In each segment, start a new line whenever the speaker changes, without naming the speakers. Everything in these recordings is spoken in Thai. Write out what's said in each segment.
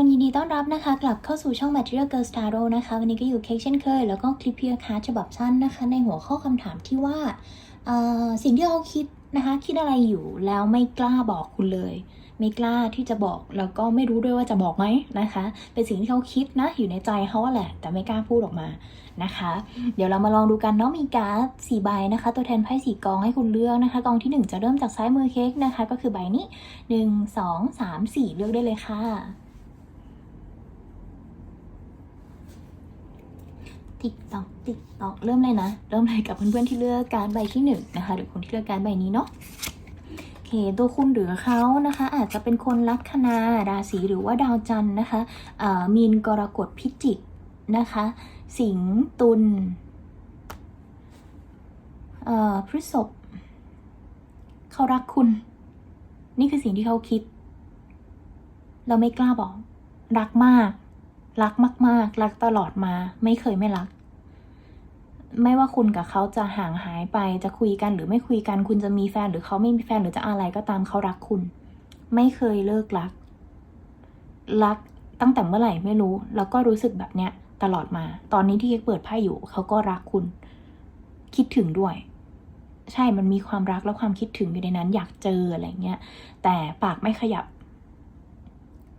คนยินดีต้อนรับนะคะกลับเข้าสู่ช่อง Material Girl Star o นะคะ วันนี้ก็อยู่เค้กเช่นเคย แล้วก็คลิปเพียร์คาฉบับสั้นนะคะ ในหัวข้อคำถามที่ว่าสิ่งที่เขาคิดนะคะ คิดอะไรอยู่แล้วไม่กล้าบอกคุณเลย ไม่กล้าที่จะบอกแล้วก็ไม่รู้ด้วยว่าจะบอกไหมนะคะ เป็นสิ่งที่เขาคิดนะอยู่ในใจเขาแหละ แต่ไม่กล้าพูดออกมานะคะ เดี๋ยวเรามาลองดูกันเนาะมีการ์ดสี่ใบนะคะ ตัวแทนไพ่สี่กองให้คุณเลือกนะคะกองที่หนึ่งจะเริ่มจากซ้ายมือเค้กนะคะ ก็คือใบนี้หนึ่งสองสามสี่เลือกได้เลยค่ะ ติ๊กตอกติ๊กตอกเริ่มเลยนะ เริ่มเลยกับเพื่อนๆที่เลือกการใบที่หนึ่งนะคะ หรือคนที่เลือกการใบนี้เนาะโอเคตัวคุณหรือเขานะคะ อาจจะเป็นคนลัคนาราศีหรือว่าดาวจันทร์นะคะมีนกรกฎพิจิกนะคะ สิงห์ตุลพฤษภเขารักคุณ นี่คือสิ่งที่เขาคิด เราไม่กล้าบอก รักมาก รักมาก ๆ รักตลอดมา ไม่เคยไม่รัก ไม่ว่าคุณกับเขาจะห่างหายไปจะคุยกันหรือไม่คุยกัน คุณจะมีแฟนหรือเขาไม่มีแฟนหรือจะอะไรก็ตามเขารักคุณ ไม่เคยเลิกรัก รักตั้งแต่เมื่อไหร่ไม่รู้ แล้วก็รู้สึกแบบเนี้ยตลอดมา ตอนนี้ที่เค้กเปิดไพ่อยู่เขาก็รักคุณ คิดถึงด้วย ใช่มันมีความรักและความคิดถึงอยู่ในนั้น อยากเจออะไรเงี้ย แต่ปากไม่ขยับ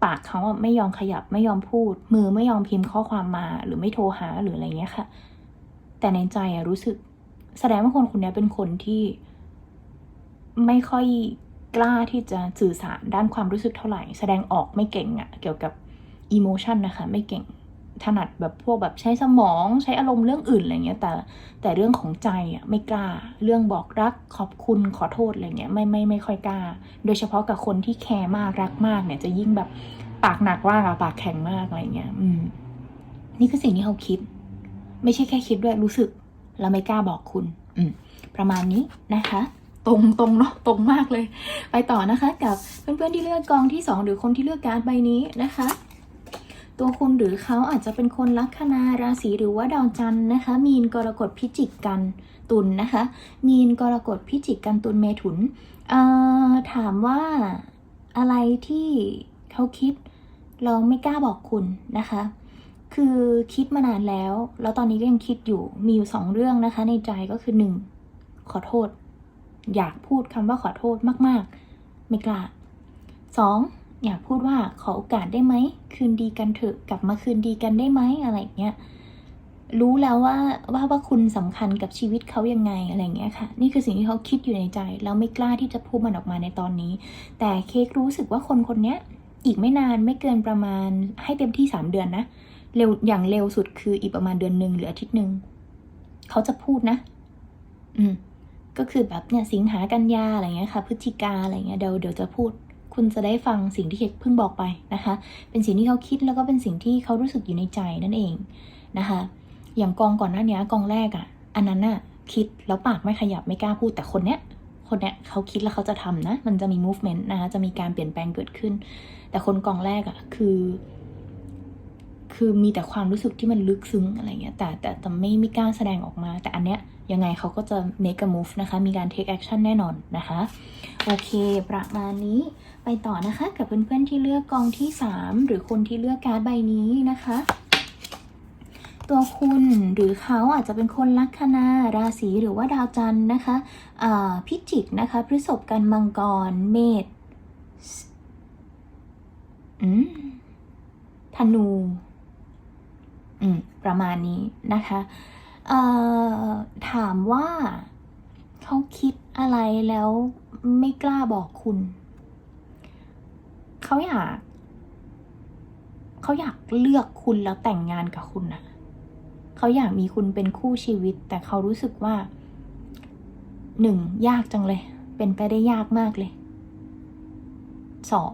ปากเขาไม่ยอมขยับไม่ยอมพูด มือไม่ยอมพิมพ์ข้อความมา หรือไม่โทรหาหรืออะไรเงี้ยค่ะ แต่ในใจอะรู้สึก แสดงว่าคนคนนี้เป็นคนที่ ไม่ค่อยกล้าที่จะสื่อสารด้านความรู้สึกเท่าไหร่ แสดงออกไม่เก่งอะเกี่ยวกับอิโมชันนะคะ ไม่เก่ง ถนัดแบบพวกแบบใช้สมองใช้อารมณ์เรื่องอื่นอะไรเงี้ยแต่แต่เรื่องของใจอะไม่กล้า เรื่องบอกรักขอบคุณขอโทษอะไรเงี้ยไม่ไม่ไม่ค่อยกล้า โดยเฉพาะกับคนที่แคร์มากรักมากเนี่ยจะยิ่งแบบปากหนักมากอะปากแข็งมากอะไรเงี้ยอืม นี่คือสิ่งที่เขาคิด ไม่ใช่แค่คิดด้วยรู้สึกแล้วไม่กล้าบอกคุณ อืม ประมาณนี้นะคะตรงตรงเนาะตรงมากเลย ไปต่อนะคะ กับเพื่อนๆที่เลือกกองที่สองหรือคนที่เลือกการ์ดใบนี้นะคะ ตัวคุณหรือเขาอาจจะเป็นคนลัคนาราศีหรือว่าดาวจันทร์นะคะ มีนกรกฎพิจิกกันตุลนนะคะ มีนกรกฎพิจิกกันตุลเมถุนถามว่าอะไรที่เขาคิด เราไม่กล้าบอกคุณนะคะ คือคิดมานานแล้ว แล้วตอนนี้ก็ยังคิดอยู่มีอยู่สองเรื่องนะคะ ในใจก็คือหนึ่งขอโทษ อยากพูดคำว่าขอโทษมาก ๆ ไม่กล้าสอง อยากพูดว่าขอโอกาสได้ไหม คืนดีกันเถอะกลับมาคืนดีกันได้ไหมอะไรเงี้ยรู้แล้วว่าว่าว่าคุณสำคัญกับชีวิตเขายังไงอะไรเงี้ยค่ะ นี่คือสิ่งที่เขาคิดอยู่ในใจแล้วไม่กล้าที่จะพูดมันออกมาในตอนนี้ แต่เค้กรู้สึกว่าคนคนนี้อีกไม่นานไม่เกินประมาณให้เต็มที่สามเดือนนะเร็วอย่างเร็วสุดคืออีกประมาณเดือนหนึ่งหรืออาทิตย์หนึ่งเขาจะพูดนะ อืม ก็คือแบบเนี่ยสิงหากันยาอะไรเงี้ยค่ะพฤศจิกาอะไรเงี้ยเดี๋ยวเดี๋ยวจะพูด คุณจะได้ฟังสิ่งที่เค้กเพิ่งบอกไปนะคะ เป็นสิ่งที่เขาคิดแล้วก็เป็นสิ่งที่เขารู้สึกอยู่ในใจนั่นเองนะคะ อย่างกองก่อนหน้านี้กองแรกอะ่ะ อันนั้นน่ะคิดแล้วปากไม่ขยับไม่กล้าพูดแต่คนเนี้ยคนเนี้ยเขาคิดแล้วเขาจะทำนะ มันจะมี movement นะคะจะมีการเปลี่ยนแปลงเกิดขึ้น แต่คนกองแรกอะ่ะคือคือมีแต่ความรู้สึกที่มันลึกซึ้งอะไรเงี้ย แต่แต่แต่ไม่ไม่กล้าแสดงออกมา แต่อันเนี้ยยังไงเขาก็จะ make a move นะคะ มีการ take action แน่นอนนะคะ โอเค ประมาณนี้ไปต่อนะคะ กับเพื่อนๆที่เลือกกองที่ 3 หรือคนที่เลือกการ์ดใบนี้นะคะ ตัวคุณหรือเขาอาจจะเป็นคนลัคนาราศีหรือว่าดาวจันทร์นะคะพิจิกนะคะพฤษภกันมังกรเมษธนูประมาณนี้นะคะถามว่าเขาคิดอะไรแล้ว ไม่กล้าบอกคุณ เขาอยาก เขาอยากเลือกคุณแล้วแต่งงานกับคุณนะเขาอยากมีคุณเป็นคู่ชีวิต แต่เขารู้สึกว่าหนึ่งยากจังเลย เป็นไปได้ยากมากเลยสอง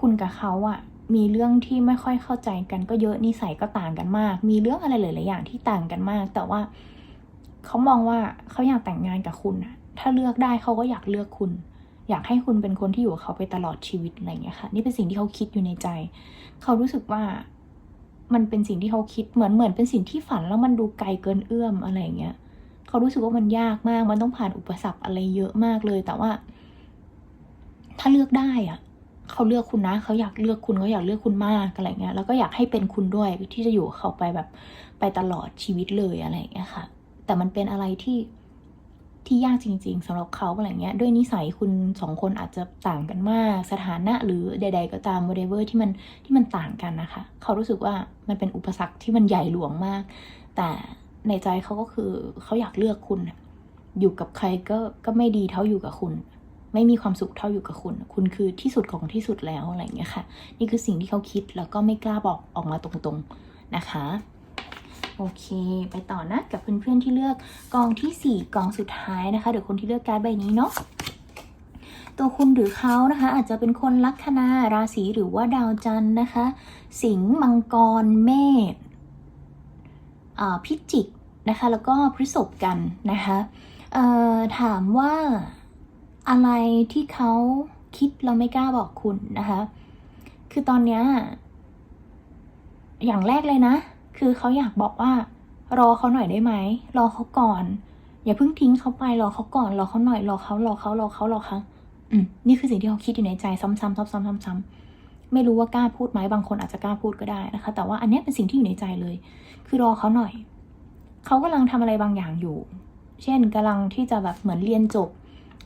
คุณกับเขาอะมีเรื่องที่ไม่ค่อยเข้าใจกันก็เยอะนิสัยก็ต่างกันมาก มีเรื่องอะไรหลายๆอย่างที่ต่างกันมาก แต่ว่าเขามองว่าเขาอยากแต่งงานกับคุณอะ ถ้าเลือกได้เขาก็อยากเลือกคุณ อยากให้คุณเป็นคนที่อยู่กับเขาไปตลอดชีวิตอะไรเงี้ยค่ะ นี่เป็นสิ่งที่เขาคิดอยู่ในใจ เขารู้สึกว่ามันเป็นสิ่งที่เขาคิดเหมือนเหมือนเป็นสิ่งที่ฝันแล้วมันดูไกลเกินเอื้อมอะไรเงี้ยเขารู้สึกว่ามันยากมาก มันต้องผ่านอุปสรรคอะไรเยอะมากเลย แต่ว่า ถ้าเลือกได้อะเขาเลือกคุณนะ เขาอยากเลือกคุณเขาอยากเลือกคุณมากอะไรเงี้ย แล้วก็อยากให้เป็นคุณด้วยที่จะอยู่เขาไปแบบไปตลอดชีวิตเลยอะไรเงี้ยค่ะ แต่มันเป็นอะไรที่ ที่ยากจริง ๆสำหรับเขาอะไรเงี้ยด้วยนิสัยคุณสองคนอาจจะต่างกันมาก สถานะหรือใด ๆ ก็ตาม whatever ที่มันที่มันต่างกันนะคะ เขารู้สึกว่ามันเป็นอุปสรรคที่มันใหญ่หลวงมาก แต่ในใจเขาก็คือเขาอยากเลือกคุณ อยู่กับใครก็ก็ไม่ดีเท่าอยู่กับคุณ ไม่มีความสุขเท่าอยู่กับคุณ คุณคือที่สุดของที่สุดแล้วอะไรเงี้ยค่ะ นี่คือสิ่งที่เขาคิดแล้วก็ไม่กล้าบอกออกมาตรงๆนะคะ โอเค ไปต่อนะกับเพื่อนๆที่เลือกกองที่ 4กองสุดท้ายนะคะเดี๋ยวคนที่เลือกการ์ดใบนี้เนาะตัวคุณหรือเขานะคะ อาจจะเป็นคนลัคนาราศีหรือว่าดาวจันทร์นะคะ สิงห์มังกรเมษพิจิกนะคะ แล้วก็พฤษภกันนะคะถามว่าอะไรที่เขาคิดเราไม่กล้าบอกคุณนะคะ คือตอนเนี้ยอย่างแรกเลยนะ คือเขาอยากบอกว่า รอเขาหน่อยได้ไหม รอเขาก่อน อย่าเพิ่งทิ้งเขาไป รอเขาก่อน รอเขาหน่อย รอเขารอเขารอเขารอเขาอืมนี่คือสิ่งที่เขาคิดอยู่ในใจซ้ำๆซ้ำๆซ้ำๆซ้ำๆไม่รู้ว่ากล้าพูดไหมบางคนอาจจะกล้าพูดก็ได้นะคะ แต่ว่าอันนี้เป็นสิ่งที่อยู่ในใจเลย คือรอเขาหน่อย เขากำลังทำอะไรบางอย่างอยู่ เช่นกำลังที่จะแบบเหมือนเรียนจบ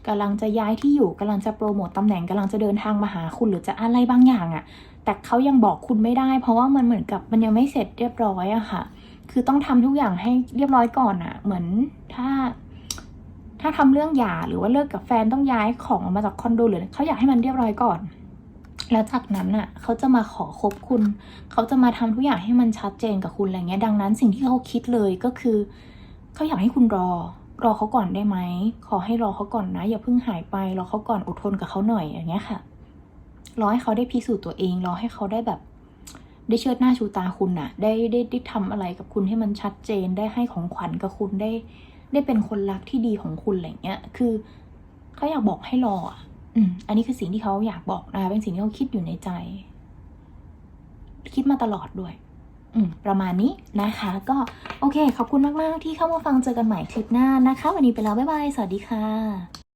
กำลังจะย้ายที่อยู่กำลังจะโปรโมตตำแหน่งกำลังจะเดินทางมาหาคุณหรือจะอะไรบางอย่างอะ แต่เขายังบอกคุณไม่ได้ เพราะว่ามันเหมือนกับมันยังไม่เสร็จเรียบร้อยอะค่ะ คือต้องทำทุกอย่างให้เรียบร้อยก่อนอะเหมือนถ้า ถ้าทำเรื่องหย่าหรือว่าเลิกกับแฟนต้องย้ายของออกมาจากคอนโดหรือเขาอยากให้มันเรียบร้อยก่อน แล้วจากนั้นอะเขาจะมาขอคบคุณ เขาจะมาทำทุกอย่างให้มันชัดเจนกับคุณอะไรเงี้ย ดังนั้นสิ่งที่เขาคิดเลยก็คือ เขาอยากให้คุณรอรอเขาก่อนได้ไหม ขอให้รอเขาก่อนนะ อย่าเพิ่งหายไป รอเขาก่อนอดทนกับเขาหน่อยอย่างเงี้ยค่ะ รอให้เขาได้พิสูจน์ตัวเองรอให้เขาได้แบบ ได้เชิดหน้าชูตาคุณน่ะได้ได้ได้ทำอะไรกับคุณให้มันชัดเจน ได้ให้ของขวัญกับคุณได้ ได้เป็นคนรักที่ดีของคุณอะไรเงี้ย คือเขาอยากบอกให้รออะอืมอันนี้คือสิ่งที่เขาอยากบอกนะคะเป็นสิ่งที่เขาคิดอยู่ในใจ คิดมาตลอดด้วยประมาณนี้นะคะ ก็โอเค ขอบคุณมาก ๆ ที่เข้ามาฟังเจอกันใหม่คลิปหน้านะคะ วันนี้ไปแล้ว บ๊ายบาย สวัสดีค่ะ